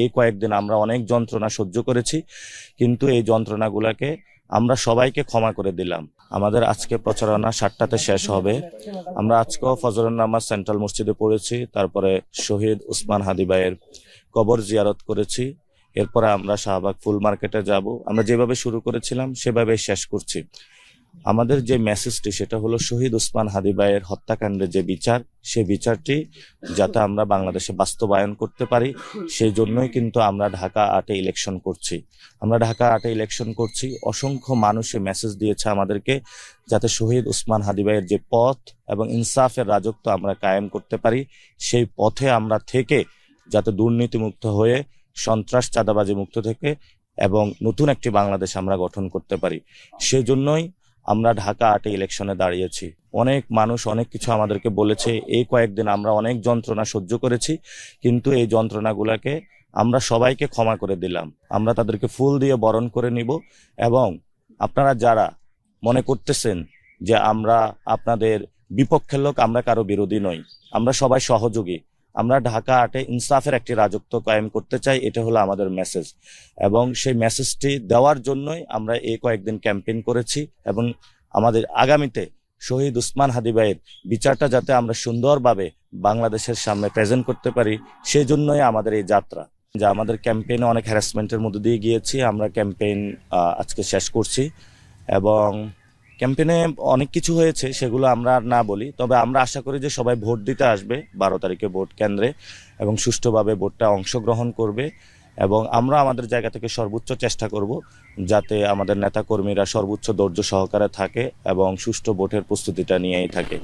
এই কয়েকদিন আমরা অনেক যন্ত্রণা সহ্য করেছি, কিন্তু এই যন্ত্রণাগুলোকে আমরা সবাইকে ক্ষমা করে দিলাম। আমাদের আজকে প্রচারণা সাতটাতে শেষ হবে। আমরা আজকেও ফজরের নামাজ সেন্ট্রাল মসজিদে পড়েছি, তারপরে শহীদ উসমান হাদিবাইয়ের কবর জিয়ারত করেছি। এরপরে আমরা শাহবাগ ফুল মার্কেটে যাব। আমরা যেভাবে শুরু করেছিলাম সেভাবে শেষ করছি। আমাদের যে মেসেজটি, সেটা হলো শহীদ উসমান হাদিবাইয়ের হত্যাকাণ্ডের যে বিচার সেই বিচারটি যাতে আমরা বাংলাদেশে বাস্তবায়ন করতে পারি, সেই জন্যই কিন্তু আমরা ঢাকা আটে ইলেকশন করছি। আমরা ঢাকা আটে ইলেকশন করছি। অসংখ্য মানুষে মেসেজ দিয়েছে আমাদেরকে, যাতে শহীদ উসমান হাদিবাইয়ের যে পথ এবং ইনসাফের রাজত্ব আমরা কায়েম করতে পারি, সেই পথে আমরা থেকে যাতে দুর্নীতিমুক্ত হয়ে, সন্ত্রাস চাঁদাবাজি মুক্ত থেকে এবং নতুন একটি বাংলাদেশ আমরা গঠন করতে পারি। সেজন্যই আমরা ঢাকা আটে ইলেকশনে দাঁড়িয়েছি। অনেক মানুষ, অনেক কিছু আমাদেরকে বলেছে, এই কয়েকদিন আমরা অনেক যন্ত্রণা সহ্য করেছি, কিন্তু এই যন্ত্রণাগুলোকে আমরা সবাইকে ক্ষমা করে দিলাম। আমরা তাদেরকে ফুল দিয়ে বরণ করে নিব এবং আপনারা যারা মনে করতেছেন যে আমরা আপনাদের বিপক্ষের লোক, আমরা কারও বিরোধী নই, আমরা সবাই সহযোগী আমরা ঢাকা আটে ইনসাফের একটি রাজত্ব কায়েম করতে চাই, এটা হলো আমাদের মেসেজ এবং সেই মেসেজটি দেওয়ার জন্যই আমরা এই কয়েকদিন ক্যাম্পেইন করেছি এবং আমাদের আগামীতে শহীদ উসমান হাদিবাইয়ের বিচারটা যাতে আমরা সুন্দরভাবে বাংলাদেশের সামনে প্রেজেন্ট করতে পারি সেই জন্যই আমাদের এই যাত্রা। যে আমাদের ক্যাম্পেইনে অনেক হ্যারাসমেন্টের মধ্যে দিয়ে গিয়েছি, আমরা ক্যাম্পেইন আজকে শেষ করছি এবং ক্যাম্পেইনে অনেক কিছু হয়েছে, সেগুলো আমরা আর না বলি। তবে আমরা আশা করি যে সবাই ভোট দিতে আসবে বারো তারিখে ভোট কেন্দ্রে এবং সুষ্ঠুভাবে ভোটটা অংশগ্রহণ করবে এবং আমরা আমাদের জায়গা থেকে সর্বোচ্চ চেষ্টা করব যাতে আমাদের নেতাকর্মীরা সর্বোচ্চ ধৈর্য সহকারে থাকে এবং সুষ্ঠু ভোটের প্রস্তুতিটা নিয়েই থাকে।